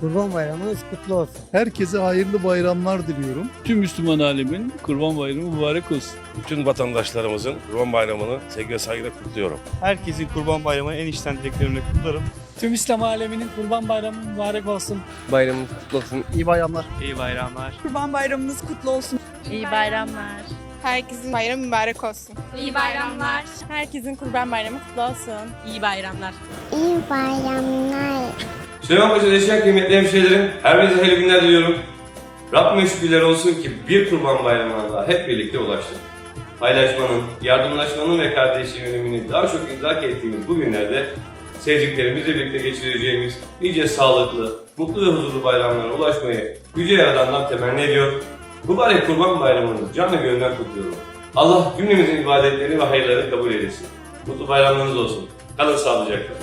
Kurban Bayramınız kutlu olsun. Herkese hayırlı bayramlar diliyorum. Tüm Müslüman alemin Kurban Bayramı mübarek olsun. Bütün vatandaşlarımızın Kurban Bayramı'nı sevgi ve saygıyla kutluyorum. Herkesin Kurban Bayramı'nı en içten dileklerimle kutlarım. Tüm İslam aleminin kurban bayramı mübarek olsun. Bayramınız kutlu olsun. İyi bayramlar. İyi bayramlar. Kurban bayramınız kutlu olsun. İyi bayramlar. Herkesin bayramı mübarek olsun. İyi bayramlar. Herkesin kurban bayramı kutlu olsun. İyi bayramlar. İyi bayramlar. Süleymanpaşa yaşayan kıymetli hemşehrilerim, her birinize hayırlı günler diliyorum. Rabbime şükürler olsun ki bir kurban bayramına daha hep birlikte ulaştık. Paylaşmanın, yardımlaşmanın ve kardeşliğin önemini daha çok idrak ettiğimiz bu günlerde sevdiklerimizle birlikte geçireceğimiz nice sağlıklı, mutlu ve huzurlu bayramlara ulaşmayı Yüce Yaradan'dan temenni ediyor. Mübarek Kurban Bayramı'nı canı gönülden kutluyorum. Allah cümlemizin ibadetlerini ve hayırlarını kabul eylesin. Mutlu bayramlarınız olsun. Kalın sağlıcakla.